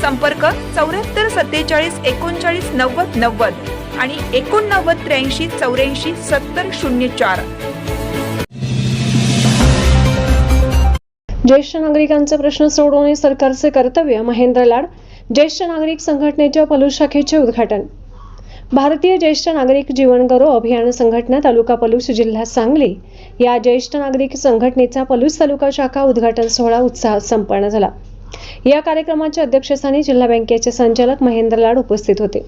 संपर्क चौऱ्याहत्तर सत्तेचाळीस एकोणचाळीस नव्वद नव्वद आणि एकोणनव्वद त्र्याऐंशी चौऱ्याऐंशी सत्तर शून्य चार. ज्येष्ठ नागरिकांचे प्रश्न सोडवणे सरकारचे कर्तव्य महेंद्र लाड ज्येष्ठ नागरिक संघटनेच्या पलूस शाखेचे उद्घाटन. भारतीय ज्येष्ठ नागरिक जीवन गौरव अभियान संघटना तालुका पलूस जिल्हा सांगली या ज्येष्ठ नागरिक संघटनेचा पलूस तालुका शाखा उद्घाटन सोहळा उत्साहात संपन्न झाला. या कार्यक्रमाच्या अध्यक्षस्थानी जिल्हा बँकेचे संचालक महेंद्र लाड उपस्थित होते.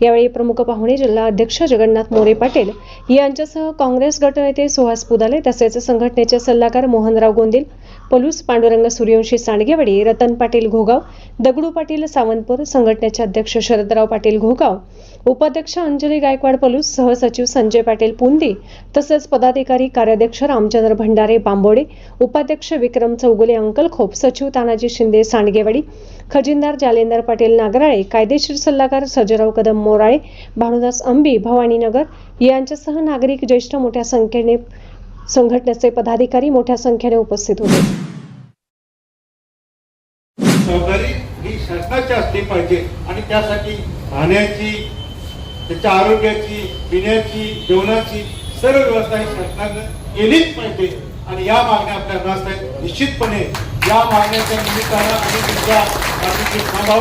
यावेळी प्रमुख पाहुणे जिल्हा अध्यक्ष जगन्नाथ मोरे पाटील यांच्यासह काँग्रेस गटनेते सुहास पुदाले तसेच संघटनेचे सल्लागार मोहनराव गोंदिल पलूस पांडुरंग सूर्यवंशी सांडगेवाडी रतन पाटील घोगाव दगडू पाटील सावंतपूर संघटनेचे अध्यक्ष शरदराव पाटील घोगाव उपाध्यक्ष अंजली गायकवाड पलूस सहसचिव संजय पाटील पुंदी तसेच पदाधिकारी कार्याध्यक्ष रामचंद्र भंडारे बांबोडे उपाध्यक्ष विक्रम चौगुले अंकलखोप सचिव तानाजी शिंदे सांडगेवाडी खजिनदार जालेंदर पाटील नागराळे कायदेशीर सल्लागार सजराव कदम मोराळे भानुदास अंबी भवानीनगर यांच्यासह नागरिक ज्येष्ठ मोठ्या संख्येने संघटनेचे पदाधिकारी मोठ्या संख्येने उपस्थित होते. जबाबदारी ही शासनाची असली पाहिजे आणि त्यासाठी राहण्याची त्याच्या आरोग्याची पिण्याची जेवणाची सर्व व्यवस्था ही शासनानं केलीच पाहिजे. आणि या मागण्या आपल्या रास्त आहेत. निश्चितपणे या मागण्याच्या निमित्तानं आणि तुमच्या पाठीशी थांबाव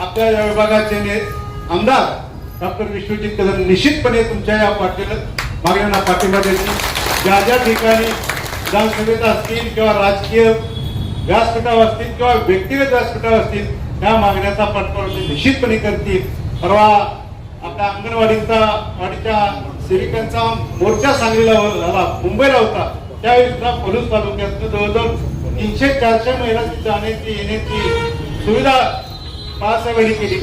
आपल्या या विभागाचे ने- आमदार डॉक्टर विश्वजित कदम निश्चितपणे तुमच्या या पाठीला मागण्यांना पाठिंबा देतील. ज्या ज्या ठिकाणी विधानसभेत असतील किंवा राजकीय व्यासपीठावर असतील किंवा व्यक्तिगत व्यासपीठावर असतील त्या मागण्याचा पाठपुरावा ते निश्चितपणे करतील. परवा आपल्या अंगणवाडीचा वाडीच्या सेविकांचा मोर्चा सांगलीला झाला मुंबईला होता. त्यावेळी सुद्धा पलूस तालुक्यात जवळजवळ तीनशे चारशे महिलांची जाण्याची येण्याची सुविधा बाळासाहेबांनी केली.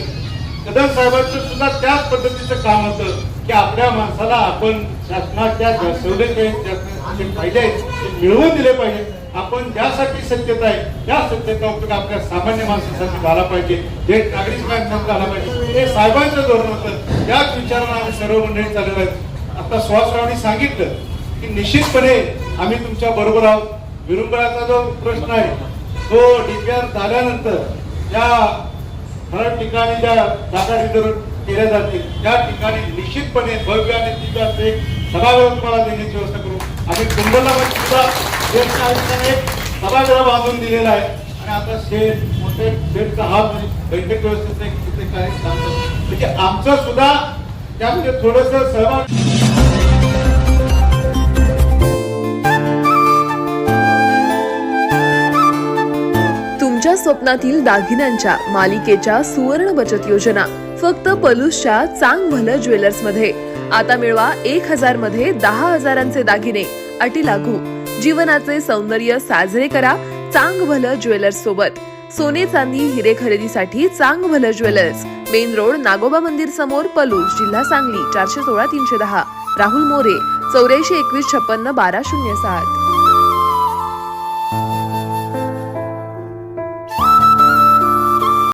कदम साहेबांचं सुद्धा त्याच पद्धतीचं काम होतं. की आपल्या माणसाला आपण शासनाच्या ज्या सवलती आहेत फायदे आहेत ते मिळवून दिले पाहिजे. आपण ज्यासाठी सत्यता आहे त्या सत्यता उपयोग आपल्या सामान्य माणसासाठी झाला पाहिजे. जे नागरिकांसाठी झाला पाहिजे. हे साहेबांचं धोरण होतं त्याच विचारानं आम्ही सर्व मंडळी चाललेलो आहेत. आता सुहासरावांनी सांगितलं की निश्चितपणे आम्ही तुमच्या बरोबर आहोत. विरुंबळाचा जो प्रश्न आहे तो डीपीआर झाल्यानंतर त्या ठराविक ठिकाणी ज्या जागा रिझर्व केल्या जातील. त्या ठिकाणी निश्चितपणे भव्य आणि दिव्य असं एक सभागृह तुम्हाला देण्याची व्यवस्था करू. आम्ही कुंडलामध्ये सुद्धा ज्येष्ठ आयुक्तांनी एक सभागृह बांधून दिलेला आहे. आणि आता शेत मोठे शेडचा हा बैठक व्यवस्थेचं एक तिथे काय सांगतो म्हणजे आमचं सुद्धा त्यामध्ये थोडस सहभाग तुमच्या स्वप्नातील दागिन्यांच्या मालिकेच्या सुवर्ण बचत योजना. फक्त पलूसच्या चांग भलं ज्वेलर्समध्ये आता मिळवा एक हजारमध्ये दहा हजारांचे दागिने. अटी लागू. जीवनाचे सौंदर्य साजरे करा चांग भलं ज्वेलर्स सोबत. सोने चांदी हिरे खरेदीसाठी चांग भलं ज्वेलर्स. मेन रोड नागोबा मंदिर समोर पलूस जिल्हा सांगली चारशे सोळा तीनशे दहा. राहुल मोरे चौऱ्याऐंशी एकवीस छप्पन्न बारा शून्य सात.